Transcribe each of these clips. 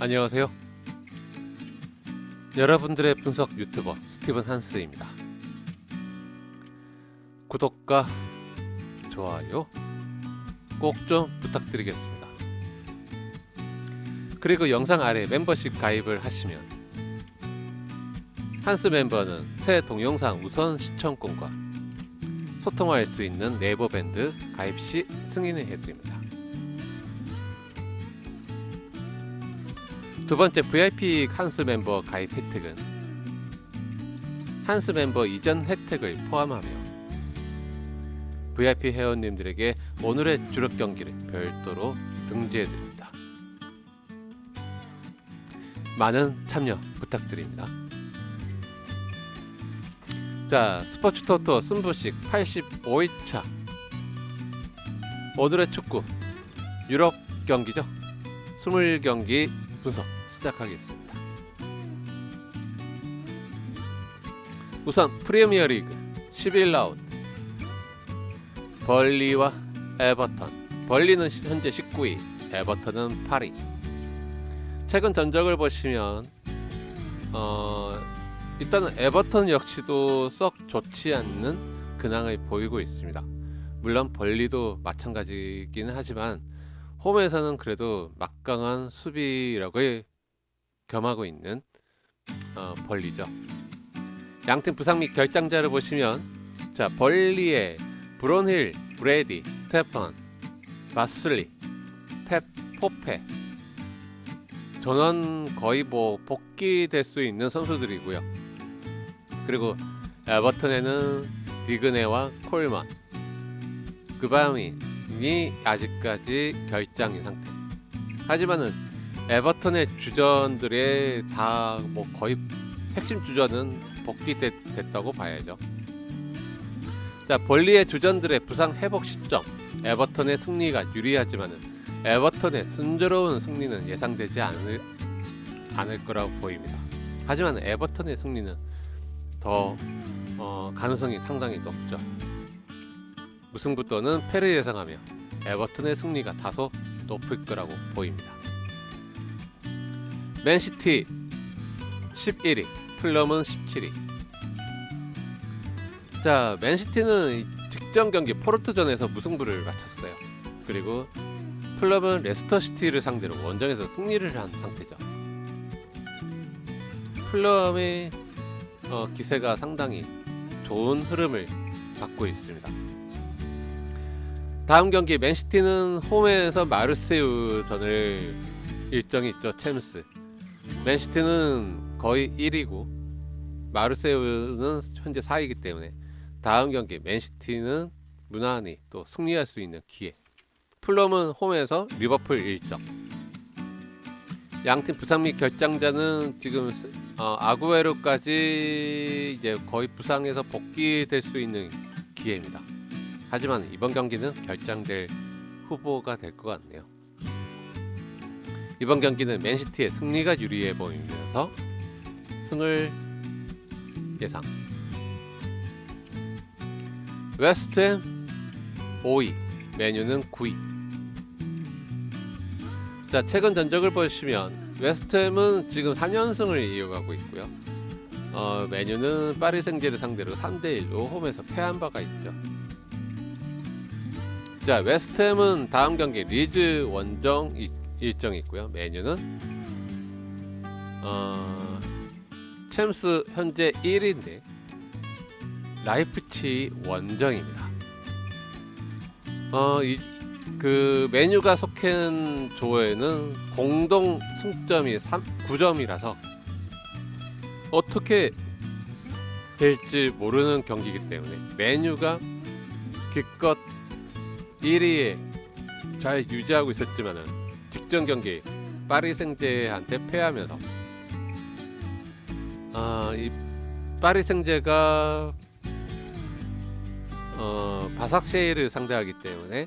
안녕하세요. 여러분들의 분석 유튜버 스티븐 한스입니다. 구독과 좋아요 꼭 좀 부탁드리겠습니다. 그리고 영상 아래 멤버십 가입을 하시면 한스 멤버는 새 동영상 우선 시청권과 소통할 수 있는 네이버 밴드 가입 시 승인을 해드립니다. 두 번째 VIP 한스 멤버 가입 혜택은 한스 멤버 이전 혜택을 포함하며 VIP 회원님들에게 오늘의 주력 경기를 별도로 등재해드립니다. 많은 참여 부탁드립니다. 자, 스포츠 토토 승부식 85일차 오늘의 축구 유럽 경기죠. 20경기 분석 시작하겠습니다. 우선 프리미어 리그 11라운드 벌리와 에버턴 벌리는 시- 현재 19위 에버턴은 8위 최근 전적을 보시면 어, 일단은 에버턴 역시도 썩 좋지 않는 근황을 보이고 있습니다. 물론 벌리도 마찬가지긴 하지만 홈에서는 그래도 막강한 수비력을 겸하고 있는 어, 벌리죠. 양팀 부상 및 결장자를 보시면 자 벌리의 브론힐, 브레디, 스테판, 마슬리, 펩, 포페 전원 거의 뭐 복귀될 수 있는 선수들이고요. 그리고 에버턴에는 디그네와 콜만, 그바민이 아직까지 결장인 상태. 하지만은 에버턴의 주전들의 다 뭐 거의 핵심 주전은 복귀됐 다고 봐야죠. 자 벌리의 주전들의 부상 회복 시점 에버턴의 승리가 유리하지만은 에버턴의 순조로운 승리는 예상되지 않을 않을 거라고 보입니다. 하지만 에버턴의 승리는 더 어, 가능성이 상당히 높죠. 무승부터는 패를 예상하며 에버턴의 승리가 다소 높을 거라고 보입니다. 맨시티 11위, 플럼은 17위. 자, 맨시티는 이 직전 경기 포르투전에서 무승부를 마쳤어요. 그리고 플럼은 레스터 시티를 상대로 원정에서 승리를 한 상태죠. 플럼의 어, 기세가 상당히 좋은 흐름을 갖고 있습니다. 다음 경기 맨시티는 홈에서 마르세유전을 일정이 있죠. 챔스. 맨시티는 거의 1위고 마르세유는 현재 4위이기 때문에 다음 경기 맨시티는 무난히 또 승리할 수 있는 기회. 플럼은 홈에서 리버풀 1점. 양팀 부상 및 결장자는 지금 스- 어, 아구에로까지 이제 거의 부상에서 복귀될 수 있는 기회입니다. 하지만 이번 경기는 결장될 후보가 될 것 같네요. 이번 경기는 맨시티의 승리가 유리해 보이면서 승을 예상. 웨스트햄 5위, 메뉴는 9위. 자, 최근 전적을 보시면 웨스트햄은 지금 4연승을 이어가고 있고요. 어, 메뉴는 파리 생제를 상대로 3대 1로 홈에서 패한 바가 있죠. 자, 웨스트햄은 다음 경기 리즈 원정 이- 일정이 있고요. 메뉴는 어, 챔스 현재 1위인데 라이프치 원정입니다. 어, 이, 그 메뉴가 속한 조에는 공동 승점이 3, 9점이라서 어떻게 될지 모르는 경기이기 때문에 메뉴가 기껏 1위에 잘 유지하고 있었지만은 직전 경기 파리 생제한테 패하면서 아, 이 파리 생제가 어, 바삭쉐이를 상대하기 때문에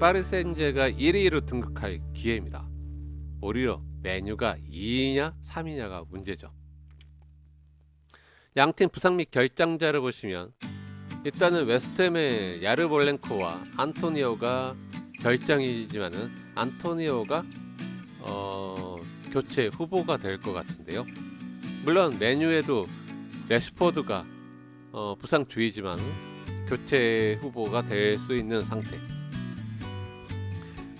파리 생제가 1위로 등극할 기회입니다. 오히려 메뉴가 2위냐 3위냐가 문제죠. 양팀 부상 및 결장자를 보시면 일단은 웨스트햄의 야르볼렌코와 안토니오가 결장이지만은 안토니오가 어, 교체 후보가 될 것 같은데요. 물론 메뉴에도 레시포드가 어, 부상 주의지만 교체 후보가 될 수 있는 상태.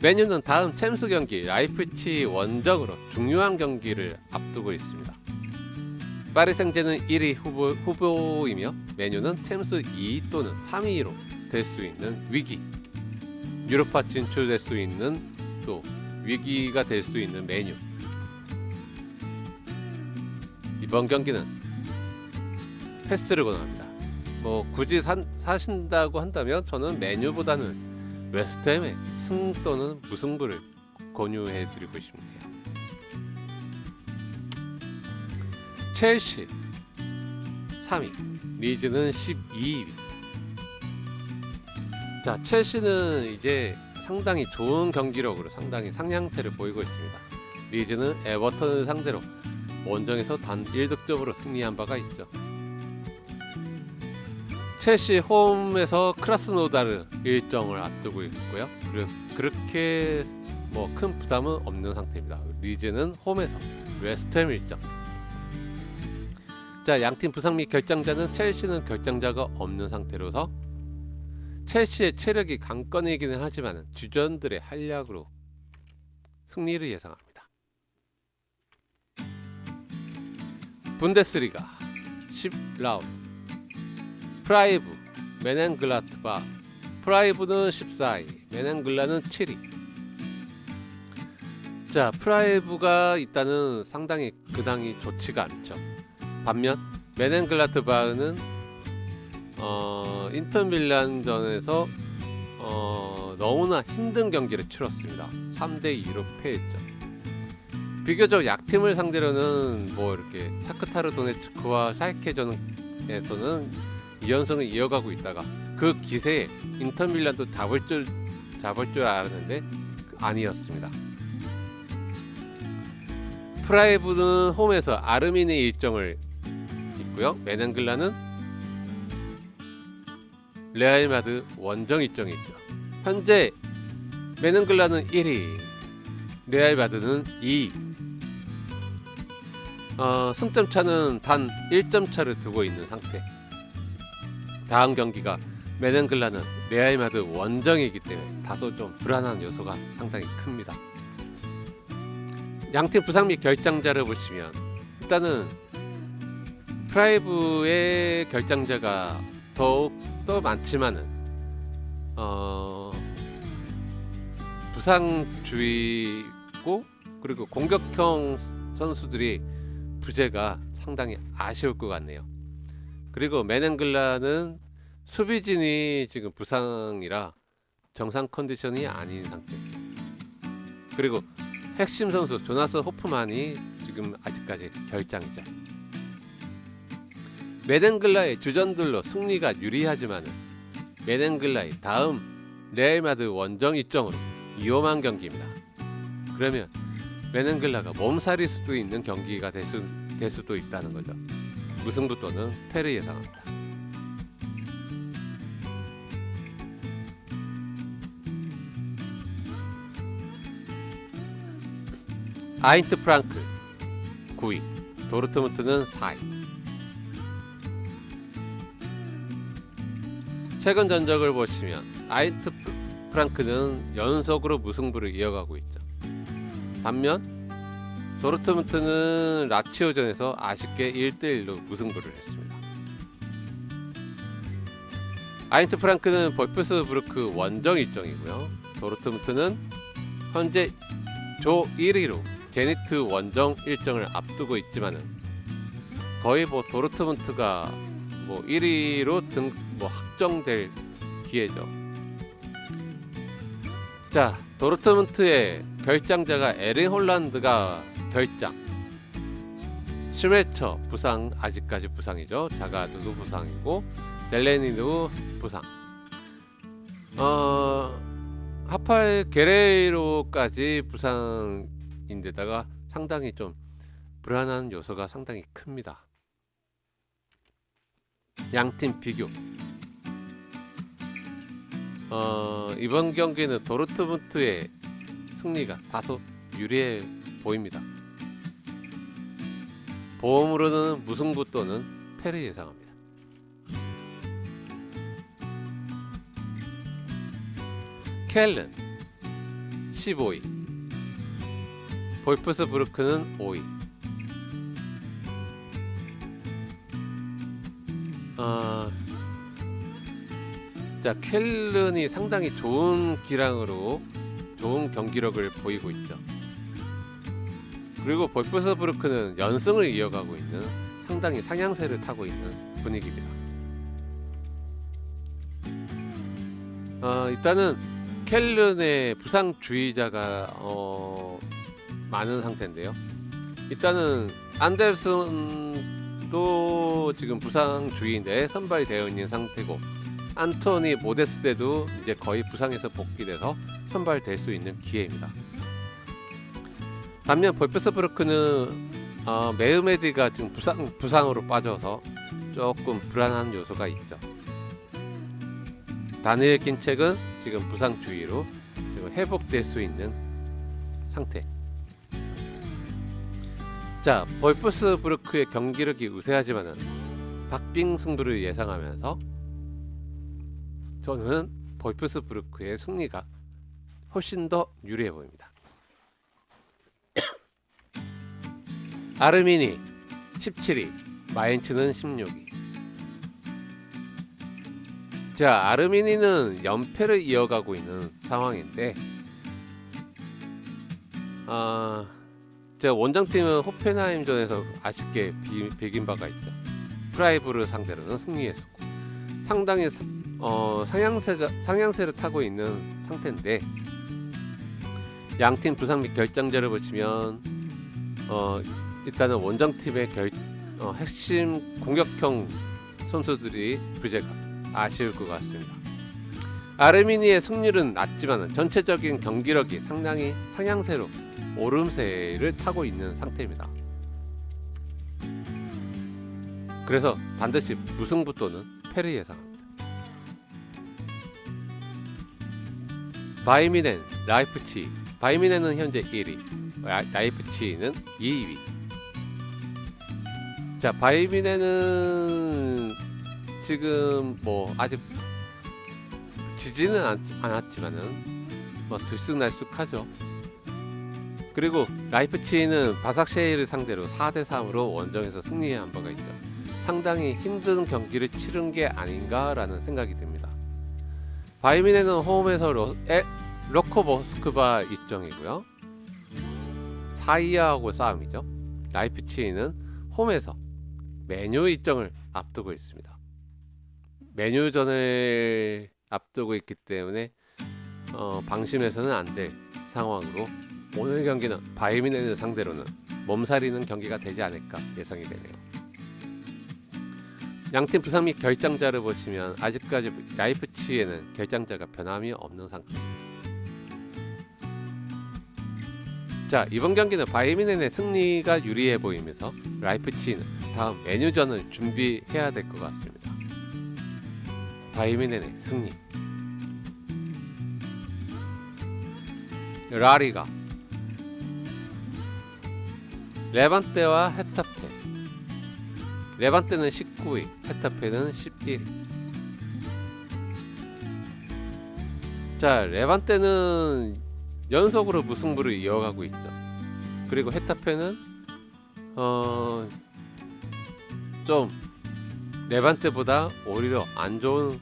메뉴는 다음 챔스 경기 라이프치 원정으로 중요한 경기를 앞두고 있습니다. 파리 생제는 1위 후보, 후보이며 메뉴는 챔스 2 또는 3위로 될 수 있는 위기. 유로파 진출될 수 있는 또 위기가 될 수 있는 메뉴. 이번 경기는 패스를 권합니다. 뭐 굳이 산, 사신다고 한다면 저는 메뉴보다는 웨스트햄의 승 또는 무승부를 권유해 드리고 싶네요. 첼시 3위, 리즈는 12위. 자, 첼시는 이제 상당히 좋은 경기력으로 상당히 상향세를 보이고 있습니다. 리즈는 에버턴을 상대로 원정에서 단 1득점으로 승리한 바가 있죠. 첼시 홈에서 크라스노다르 일정을 앞두고 있고요. 그렇게 뭐 큰 부담은 없는 상태입니다. 리즈는 홈에서 웨스트햄 일정. 자, 양팀 부상 및 결장자는 첼시는 결장자가 없는 상태로서 첼시의 체력이 강건이기는 하지만 주전들의 활약으로 승리를 예상합니다. 분데스리가 10라운드. 프라이브 메넨글라트바. 프라이브는 14위 메넨글라는 7위. 자 프라이브가 일단은 상당히 근황이 좋지가 않죠. 반면 메넨글라트바흐는 어, 인터밀란전에서 어, 너무나 힘든 경기를 치렀습니다 3대 2로 패했죠 비교적 약팀을 상대로는 뭐 이렇게 타크타르 도네츠크와 샤이케전에서는 2연승을 이어가고 있다가 그 기세에 인터밀란도 잡을 줄 잡을 줄 알았는데 아니었습니다. 프라이브는 홈에서 아르미니 일정을 있고요. 메넨글라는 레알 마드 원정 일정이 있죠. 현재 메넨글라는 1위, 레알 마드는 2위. 어, 승점 차는 단 1점 차를 두고 있는 상태. 다음 경기가 메넨글라는 레알 마드 원정이기 때문에 다소 좀 불안한 요소가 상당히 큽니다. 양팀 부상 및 결장자를 보시면 일단은 프라이브의 결장자가 더욱 더 많지만은 어 부상주의고 그리고 공격형 선수들이 부재가 상당히 아쉬울 것 같네요. 그리고 메넨글라는 수비진이 지금 부상이라 정상 컨디션이 아닌 상태. 그리고 핵심 선수 조나스 호프만이 지금 아직까지 결장이죠. 메넨글라의 주전들로 승리가 유리하지만 메넨글라의 다음 레알 마드 원정 일정으로 위험한 경기입니다. 그러면 메넨글라가 몸살일 수도 있는 경기가 될, 수, 될 수도 있다는 거죠. 무승부 또는 패를 예상합니다. 아인트 프랑크 9위, 도르트문트는 4위. 최근 전적을 보시면 아인트 프랑크는 연속으로 무승부를 이어가고 있죠. 반면 도르트문트는 라치오전에서 아쉽게 1대1로 무승부를 했습니다. 아인트 프랑크는 볼프스부르크 원정 일정이고요. 도르트문트는 현재 조 1위로 제니트 원정 일정을 앞두고 있지만은 거의 뭐 도르트문트가 뭐 1위로 등 뭐 확정될 기회죠. 자, 도르트문트의 결장자가 에린 홀란드가 결장. 슈메처 부상 아직까지 부상이죠. 자가드도 부상이고 델레니도 부상. 어 하팔 게레이로까지 부상인데다가 상당히 좀 불안한 요소가 상당히 큽니다. 양팀 비교. 어, 이번 경기는 도르트문트의 승리가 다소 유리해 보입니다. 보험으로는 무승부 또는 패를 예상합니다. 켈른 15위 볼프스부르크는 5위 아, 자 켈른이 상당히 좋은 기량으로 좋은 경기력을 보이고 있죠. 그리고 볼프스부르크는 연승을 이어가고 있는 상당히 상향세를 타고 있는 분위기입니다. 어, 일단은 켈른의 부상 주의자가 어, 많은 상태인데요. 일단은 안델슨 도 지금 부상 주의인데 선발이 되어 있는 상태고 안토니 모데스데도 이제 거의 부상에서 복귀돼서 선발될 수 있는 기회입니다. 반면 볼프스부르크는 어, 메우메디가 지금 부상 부상으로 빠져서 조금 불안한 요소가 있죠. 다니엘 긴책은 지금 부상 주의로 지금 회복될 수 있는 상태. 자, 볼프스부르크의 경기력이 우세하지만은 박빙 승부를 예상하면서 저는 볼프스부르크의 승리가 훨씬 더 유리해 보입니다. 아르미니 17위, 마인츠는 16위. 자, 아르미니는 연패를 이어가고 있는 상황인데, 아, 제가 원정팀은 호펜하임전에서 아쉽게 비, 비긴 바가 있죠. 프라이브를 상대로는 승리했었고, 상당히 어, 상향세가 상향세를 타고 있는 상태인데, 양팀 부상 및 결정자를 보시면, 어, 일단은 원정팀의 결, 어, 핵심 공격형 선수들이 부재가 아쉬울 것 같습니다. 아르미니의 승률은 낮지만 전체적인 경기력이 상당히 상향세로 오름세를 타고 있는 상태입니다. 그래서 반드시 무승부 또는 패를 예상합니다. 바이미넨, 라이프치 바이미넨은 현재 1위, 라이프치는 2위. 자, 바이미넨은 지금 뭐 아직 지지는 않, 않았지만은 뭐 들쑥날쑥하죠. 그리고 라이프치히는 바삭쉐이를 상대로 4대 3으로 원정에서 승리한 바가 있죠. 상당히 힘든 경기를 치른 게 아닌가라는 생각이 듭니다. 바이미네는 홈에서 로, 에, 로코 모스크바 일정이고요. 사이아하고 싸움이죠. 라이프치히는 홈에서 메뉴 일정을 앞두고 있습니다. 메뉴전을 앞두고 있기 때문에 어, 방심해서는 안 될 상황으로 오늘 경기는 바이미네를 상대로는 몸살이는 경기가 되지 않을까 예상이 되네요. 양팀 부상 및 결장자를 보시면 아직까지 라이프치히에는 결장자가 변함이 없는 상태. 자 이번 경기는 바이미넨의 승리가 유리해 보이면서 라이프치히는 다음 메뉴전을 준비해야 될 것 같습니다. 바이미넨의 승리. 라리가 레반테와 헤타페. 레반테는 19위 헤타페는 11위. 자 레반테는 연속으로 무승부를 이어가고 있죠. 그리고 헤타페는 어... 좀 레반테보다 오히려 안 좋은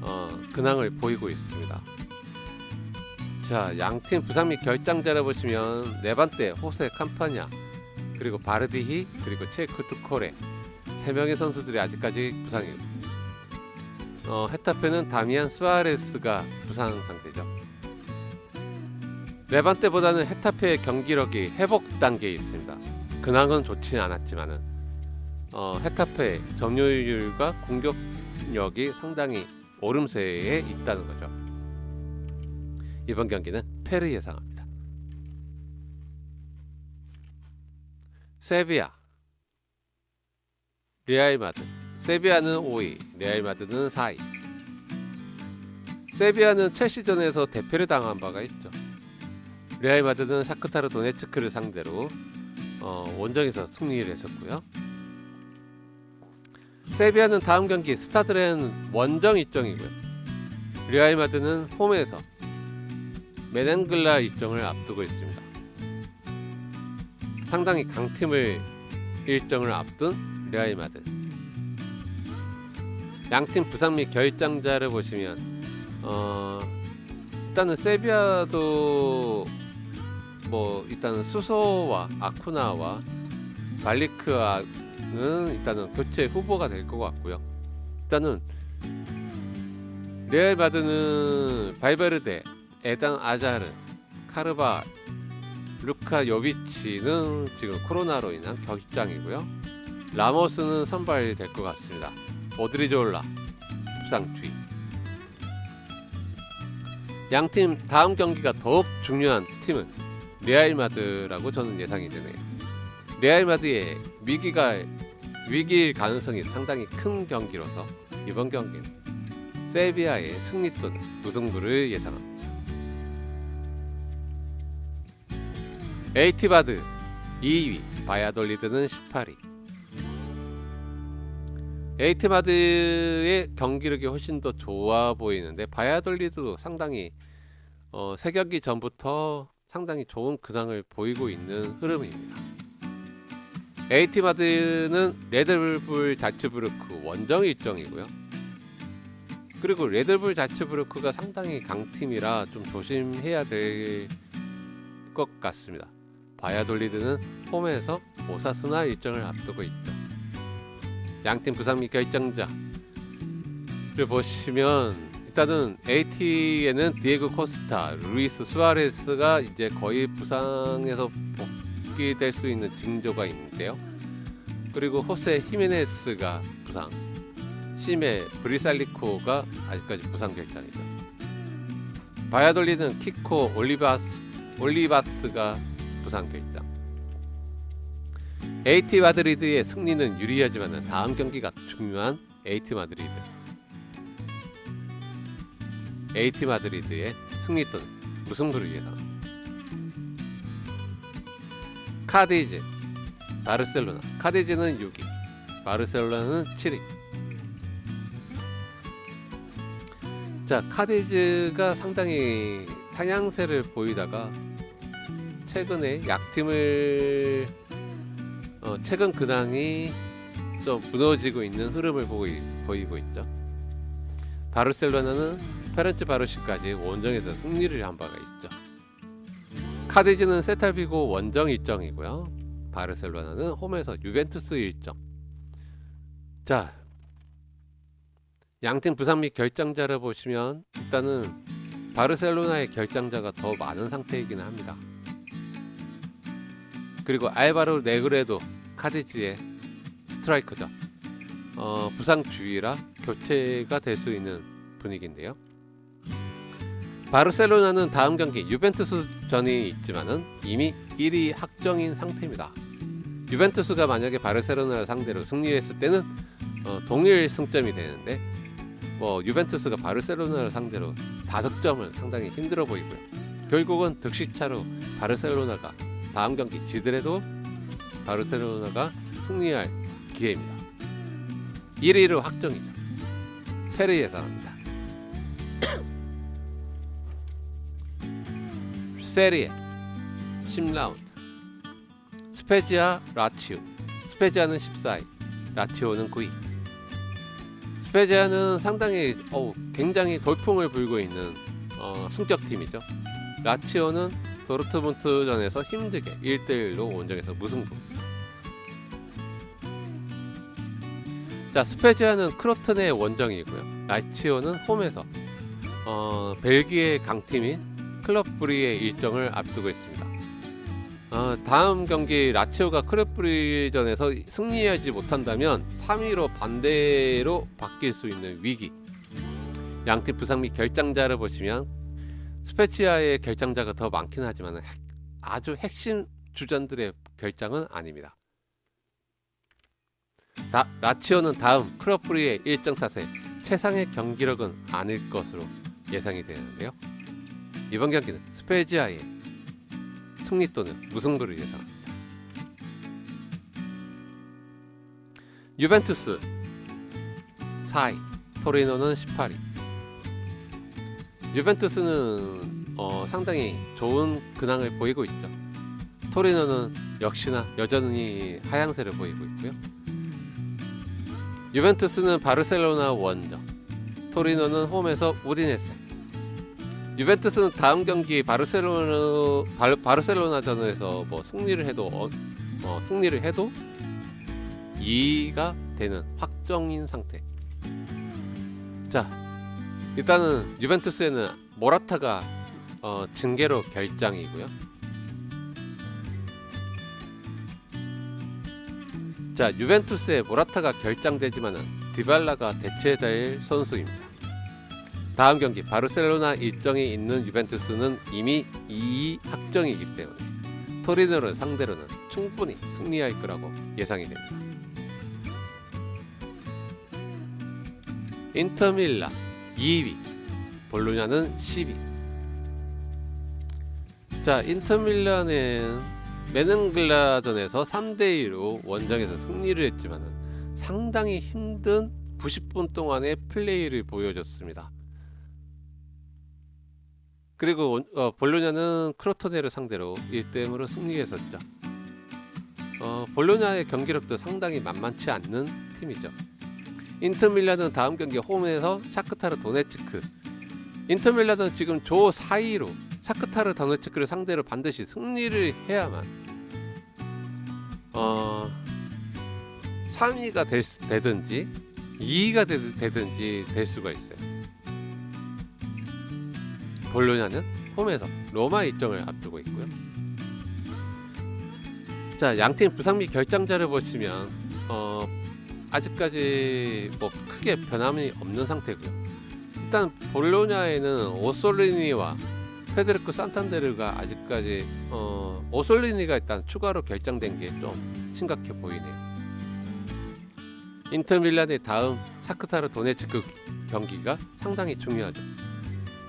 어, 근황을 보이고 있습니다. 자, 양팀 부상 및 결장자를 보시면 레반테, 호세 캄파냐, 그리고 바르디히, 그리고 체크 투코레 세 명의 선수들이 아직까지 부상이고, 어, 헤타페는 다미안 수아레스가 부상 상태죠. 레반테보다는 헤타페의 경기력이 회복 단계에 있습니다. 근황은 좋지 않았지만은 어, 헤타페 점유율과 공격력이 상당히 오름세에 있다는 거죠. 이번 경기는 패를 예상합니다. 세비야, 리알 마드. 세비야는 5위, 리알 마드는 4위. 세비야는 첼시전에서 대패를 당한 바가 있죠. 레알 마드는 샤크타르 도네츠크를 상대로 어, 원정에서 승리를 했었고요. 세비야는 다음 경기 스타드렌 원정 일정이고요. 레알 마드는 홈에서 메넨글라 일정을 앞두고 있습니다. 상당히 강팀을 일정을 앞둔 레알 마드. 양팀 부상 및 결장자를 보시면 어, 일단은 세비야도 뭐 일단은 수소와 아쿠나와 발리크와는 일단은 교체 후보가 될 것 같고요. 일단은 레알 마드는 발베르데, 에단 아자르, 카르바, 루카 요비치는 지금 코로나로 인한 결장이고요. 라모스는 선발이 될 것 같습니다. 오드리 졸라 부상 투입. 양팀 다음 경기가 더욱 중요한 팀은 레알 마드라고 저는 예상이 되네요. 레알 마드의 위기가 위기일 가능성이 상당히 큰 경기로서 이번 경기는 세비야의 승리 또는 무승부를 예상합니다. 에이티바드 2위, 바야돌리드는 18위. 에이티바드의 경기력이 훨씬 더 좋아 보이는데 바야돌리드도 상당히 어, 세 경기 전부터 상당히 좋은 근황을 보이고 있는 흐름입니다. 에이티바드는 레드불 자츠부르크 원정 일정이고요. 그리고 레드불 자츠부르크가 상당히 강팀이라 좀 조심해야 될 것 같습니다. 바야돌리드는 홈에서 오사스나 일정을 앞두고 있죠. 양팀 부상 및 결정자를 보시면 일단은 AT에는 디에고 코스타, 루이스 수아레스가 이제 거의 부상에서 복귀될 수 있는 징조가 있는데요. 그리고 호세 히메네스가 부상, 시메 브리살리코가 아직까지 부상 결장이죠. 바야돌리는 키코 올리바스 올리바스가 부상 결장. 에이티 마드리드의 승리는 유리하지만 다음 경기가 중요한 에이티 마드리드. 에이티 마드리드의 승리 또는 무승부를 예상. 카디즈, 바르셀로나. 카디즈는 6위, 바르셀로나는 7위. 자, 카디즈가 상당히 상향세를 보이다가 최근에 약팀을 어, 최근 근황이 좀 무너지고 있는 흐름을 보고 이- 보이고 있죠. 바르셀로나는 페렌츠 바르시까지 원정에서 승리를 한 바가 있죠. 카디즈는 세탈비고 원정 일정이고요. 바르셀로나는 홈에서 유벤투스 일정. 자, 양팀 부상 및 결장자를 보시면 일단은 바르셀로나의 결장자가 더 많은 상태이기는 합니다. 그리고 알바로 네그레도 카디지의 스트라이커죠. 어, 부상 주의라 교체가 될 수 있는 분위기인데요. 바르셀로나는 다음 경기 유벤투스 전이 있지만은 이미 1위 확정인 상태입니다. 유벤투스가 만약에 바르셀로나를 상대로 승리했을 때는 어, 동일 승점이 되는데 뭐 유벤투스가 바르셀로나를 상대로 4득점은 상당히 힘들어 보이고요. 결국은 득실차로 바르셀로나가 다음 경기 지더라도 바르셀로나가 승리할 기회입니다. 1위로 확정이죠. 페르 예상합니다. 세리에 10라운드 스페지아 라치오 스페지아는 14위 라치오는 9위 스페지아는 상당히 어우, 굉장히 돌풍을 불고 있는 어, 승격팀이죠 라치오는 도르트문트전에서 힘들게 1대1로 원정에서 무승부 자 스페지아는 크로튼의 원정이고요 라치오는 홈에서 어, 벨기에 강팀인 클럽 브리의 일정을 앞두고 있습니다. 어, 다음 경기 라치오가 클럽 브리전에서 승리하지 못한다면 3위로 반대로 바뀔 수 있는 위기. 양팀 부상 및 결장자를 보시면 스페치아의 결장자가 더 많긴 하지만 핵- 아주 핵심 주전들의 결장은 아닙니다. 다, 라치오는 다음 브리의 일정 탓에 최상의 경기력은 아닐 것으로 예상이 되는데요. 이번 경기는 스페지아의 승리 또는 무승부를 예상합니다. 유벤투스 4위, 토리노는 18위. 유벤투스는 어, 상당히 좋은 근황을 보이고 있죠. 토리노는 역시나 여전히 하향세를 보이고 있고요. 유벤투스는 바르셀로나 원정, 토리노는 홈에서 우디네세. 유벤투스는 다음 경기 바르셀로나 바르, 바르셀로나전에서 뭐 승리를 해도 어, 어, 승리를 해도 2가 되는 확정인 상태. 자, 일단은 유벤투스에는 모라타가 어, 징계로 결장이고요. 자, 유벤투스에 모라타가 결장되지만은 디발라가 대체될 선수입니다. 다음 경기 바르셀로나 일정이 있는 유벤투스는 이미 2 확정이기 때문에 토리노를 상대로는 충분히 승리할 거라고 예상이 됩니다. 인터밀라 2위, 볼로냐는 10위. 자, 인터밀라는 메넨글라전에서 3대 2로 원정에서 승리를 했지만은 상당히 힘든 90분 동안의 플레이를 보여줬습니다. 그리고 어, 볼로냐는 크로토네를 상대로 1대0으로 승리했었죠. 어, 볼로냐의 경기력도 상당히 만만치 않는 팀이죠. 인터밀라는 다음 경기 홈에서 샤크타르 도네츠크. 인터밀라는 지금 조 4위로 샤크타르 도네츠크를 상대로 반드시 승리를 해야만 어 3위가 될, 수- 되든지 2위가 되, 되든지 될 수가 있어요. 볼로냐는 홈에서 로마 일정을 앞두고 있고요. 자, 양팀 부상 및 결장자를 보시면 어, 아직까지 뭐 크게 변함이 없는 상태고요. 일단 볼로냐에는 오솔리니와 페데리코 산탄데르가 아직까지 어, 오솔리니가 일단 추가로 결정된 게 좀 심각해 보이네요. 인터밀란의 다음 샤크타르 도네츠크 경기가 상당히 중요하죠.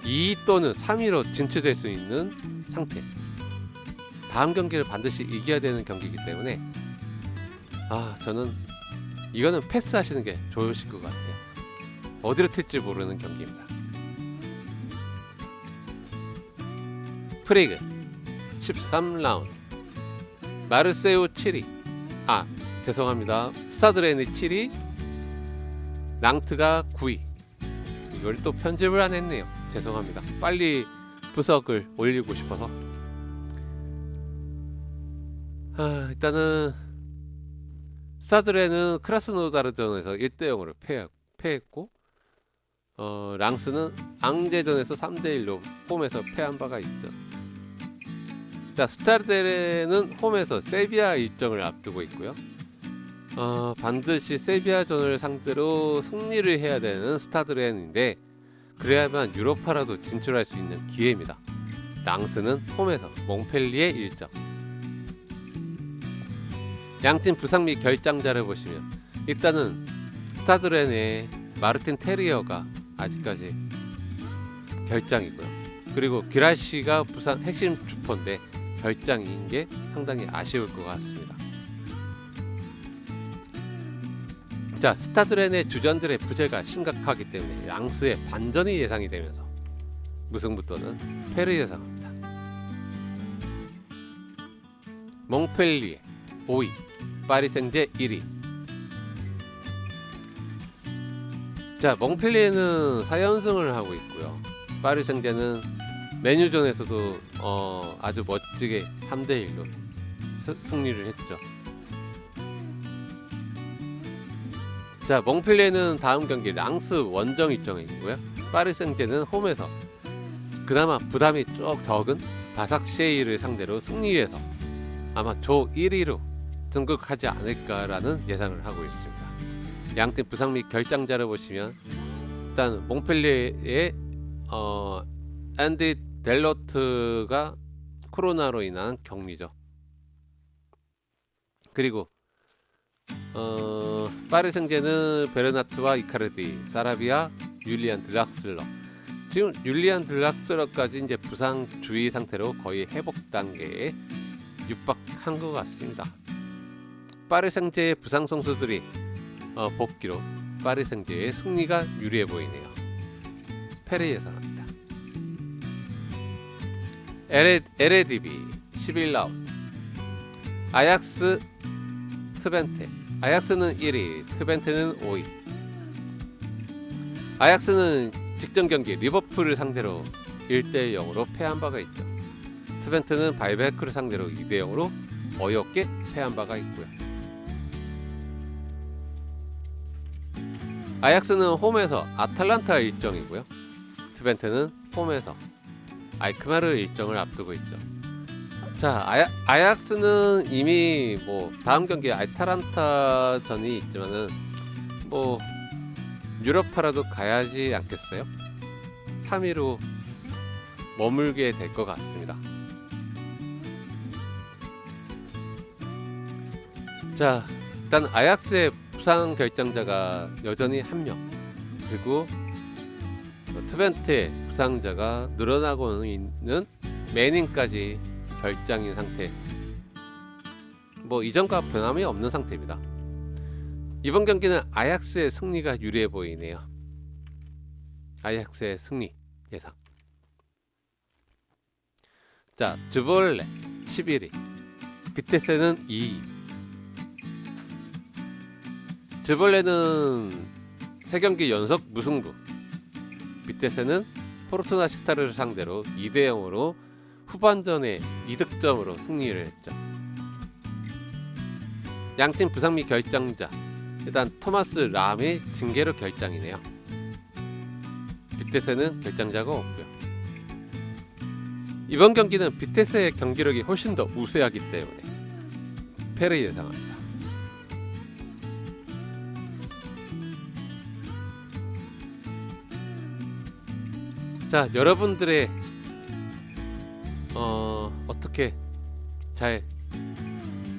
2위 또는 3위로 진출될 수 있는 상태. 다음 경기를 반드시 이겨야 되는 경기이기 때문에 아 저는 이거는 패스하시는 게 좋으실 것 같아요. 어디로 튈지 모르는 경기입니다. 프리그 13라운드. 마르세우 7위. 아 죄송합니다. 스타드렌이 7위. 낭트가 9위. 이걸 또 편집을 안 했네요. 죄송합니다. 빨리 분석을 올리고 싶어서. 아, 일단은 스타드렌은 크라스노다르전에서 1대 0으로 패, 패했고 어, 랑스는 앙제전에서 3대 1로 홈에서 패한 바가 있죠. 자, 스타드렌은 홈에서 세비야 일정을 앞두고 있고요. 어, 반드시 세비야전을 상대로 승리를 해야 되는 스타드렌인데 그래야만 유로파라도 진출할 수 있는 기회입니다. 랑스는 홈에서 몽펠리에 일정. 양팀 부상 및 결장자를 보시면 일단은 스타드렌의 마르틴 테리어가 아직까지 결장이고요. 그리고 기라시가 부상 핵심 주포인데 결장인 게 상당히 아쉬울 것 같습니다. 자, 스타드렌의 주전들의 부재가 심각하기 때문에 랑스의 반전이 예상이 되면서 무승부 또는 패를 예상합니다. 몽펠리에 5위, 파리 생제 1위. 자, 몽펠리에는 4연승을 하고 있고요. 파리 생제는 메뉴전에서도 어, 아주 멋지게 3대 1로 승리를 했죠. 자, 몽펠리에는 다음 경기 랑스 원정 일정이 있고요. 파리 생제는 홈에서 그나마 부담이 쭉 적은 바삭쉐이를 상대로 승리해서 아마 조 1위로 등극하지 않을까라는 예상을 하고 있습니다. 양팀 부상 및 결장자를 보시면 일단 몽펠리에의 어, 앤디 델로트가 코로나로 인한 격리죠. 그리고 어, 파리 생제는 베르나트와 이카르디, 사라비아, 율리안 드락슬러. 지금 율리안 들락스러까지 이제 부상 주의 상태로 거의 회복 단계에 육박한 것 같습니다. 파리생제의 부상 선수들이 어, 복귀로 파리생제의 승리가 유리해 보이네요. 페레 예상합니다. LA, LADB 11라운드 아약스 트벤테 아약스는 1위 트벤테는 5위 아약스는 직전 경기 리버풀을 상대로 1대 0으로 패한 바가 있죠. 트벤트는 바이베크를 상대로 2대 0으로 어이없게 패한 바가 있고요. 아약스는 홈에서 아탈란타 일정이고요. 트벤트는 홈에서 아이크마르 일정을 앞두고 있죠. 자, 아야, 아약스는 이미 뭐 다음 경기에 아탈란타 전이 있지만은 뭐 유럽파라도 가야지 않겠어요? 3위로 머물게 될 것 같습니다. 자, 일단 아약스의 부상 결정자가 여전히 한 명, 그리고 트벤트의 부상자가 늘어나고 있는 매닝까지 결장인 상태. 뭐 이전과 변함이 없는 상태입니다. 이번 경기는 아약스의 승리가 유리해 보이네요. 아약스의 승리 예상. 자, 드볼레 11위. 비테스는 2위. 드볼레는 3경기 연속 무승부. 비테스는 포르투나 시타르를 상대로 2대 0으로 후반전에 2득점으로 승리를 했죠. 양팀 부상미 결정자 일단 토마스 람의 징계로 결장이네요. 비테스는 결장자가 없고요. 이번 경기는 비테스의 경기력이 훨씬 더 우세하기 때문에 패를 예상합니다. 자, 여러분들의 어, 어떻게 잘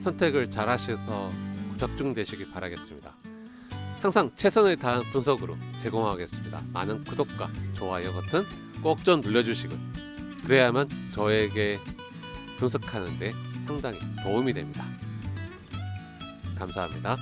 선택을 잘 하셔서 적중되시길 바라겠습니다. 항상 최선을 다한 분석으로 제공하겠습니다. 많은 구독과 좋아요 버튼 꼭 좀 눌러주시고 그래야만 저에게 분석하는데 상당히 도움이 됩니다. 감사합니다.